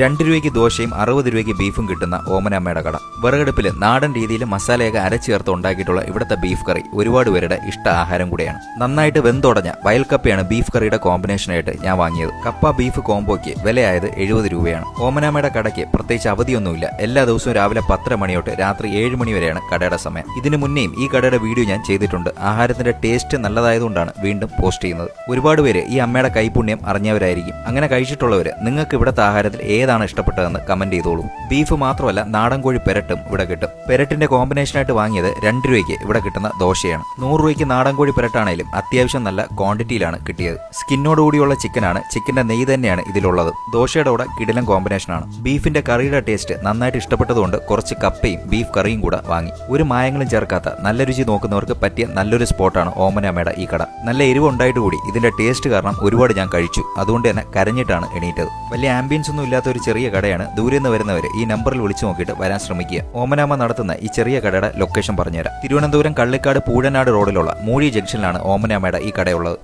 രണ്ട് രൂപയ്ക്ക് ദോശയും അറുപത് രൂപയ്ക്ക് ബീഫും കിട്ടുന്ന ഓമനമ്മയുടെ കട. വിറകടുപ്പിൽ നാടൻ രീതിയിൽ മസാലയൊക്കെ അരച്ചേർത്ത് ഉണ്ടാക്കിയിട്ടുള്ള ഇവിടുത്തെ ബീഫ് കറി ഒരുപാട് പേരുടെ ഇഷ്ട ആഹാരം കൂടിയാണ്. നന്നായിട്ട് വെന്തുടഞ്ഞ വയൽക്കപ്പയാണ് ബീഫ് കറിയുടെ കോമ്പിനേഷനായിട്ട് ഞാൻ വാങ്ങിയത്. കപ്പ ബീഫ് കോംബോയ്ക്ക് വിലയായത് എഴുപത് രൂപയാണ്. ഓമനാമ്മയുടെ കടയ്ക്ക് പ്രത്യേകിച്ച് അവധിയൊന്നുമില്ല. എല്ലാ ദിവസവും രാവിലെ പത്തര മണി തൊട്ട് രാത്രി ഏഴ് മണി വരെയാണ് കടയുടെ സമയം. ഇതിനു മുന്നേയും ഈ കടയുടെ വീഡിയോ ഞാൻ ചെയ്തിട്ടുണ്ട്. ആഹാരത്തിന്റെ ടേസ്റ്റ് നല്ലതായതുകൊണ്ടാണ് വീണ്ടും പോസ്റ്റ് ചെയ്യുന്നത്. ഒരുപാട് പേര് ഈ അമ്മയുടെ കൈപുണ്യം അറിഞ്ഞവരായിരിക്കും. അങ്ങനെ കഴിച്ചിട്ടുള്ളവര് നിങ്ങൾക്ക് ഇവിടുത്തെ ആഹാരത്തിൽ ഏതാണ് ഇഷ്ടപ്പെട്ടതെന്ന് കമന്റ് ചെയ്തോളൂ. ബീഫ് മാത്രമല്ല നാടൻ കോഴി പെരട്ടും ഇവിടെ കിട്ടും. പെരട്ടിന്റെ കോമ്പിനേഷനായിട്ട് വാങ്ങിയത് രണ്ട് രൂപയ്ക്ക് ഇവിടെ കിട്ടുന്ന ദോശയാണ്. നൂറ് രൂപയ്ക്ക് നാടൻ കോഴി പെരട്ടാണേലും അത്യാവശ്യം നല്ല ക്വാണ്ടിറ്റിയിലാണ് കിട്ടിയത്. സ്കിന്നോടുകൂടിയുള്ള ചിക്കനാണ് ചിക്കന്റെ നെയ്യ് തന്നെയാണ് ഇതിലുള്ളത്. ദോശയുടെ കൂടെ കിടിലൻ കോമ്പിനേഷനാണ് ബീഫിന്റെ കറിയുടെ ടേസ്റ്റ് നന്നായിട്ട് ഇഷ്ടപ്പെട്ടതുകൊണ്ട് കുറച്ച് കപ്പയും ബീഫ് കറിയും കൂടെ വാങ്ങി. ഒരു മായങ്ങളും ചേർക്കാത്ത നല്ല രുചി നോക്കുന്നവർക്ക് പറ്റിയ നല്ലൊരു സ്പോട്ടാണ് ഓമനാമയുടെ ഈ കട. നല്ല എരിവ് ഉണ്ടായിട്ട് കൂടി ഇതിന്റെ ടേസ്റ്റ് കാരണം ഒരുപാട് ഞാൻ കഴിച്ചു. അതുകൊണ്ട് തന്നെ കരഞ്ഞിട്ടാണ് എണീറ്റത്. വലിയ ആംബിയൻസ് ഒന്നും ഇല്ലാത്ത ഒരു ചെറിയ കടയാണ്. ദൂരെ നിന്ന് വരുന്നവർ ഈ നമ്പറിൽ വിളിച്ചു നോക്കിയിട്ട് വരാൻ ശ്രമിക്കുക. ഓമനാമ നടത്തുന്ന ഈ ചെറിയ കടയുടെ ലൊക്കേഷൻ പറഞ്ഞുതരാം. തിരുവനന്തപുരം കള്ളിക്കാട് പൂഴനാട് റോഡിലുള്ള മൂഴി ജംഗ്ഷനിലാണ് ഓമനാമയുടെ ഈ കടയുള്ളത്.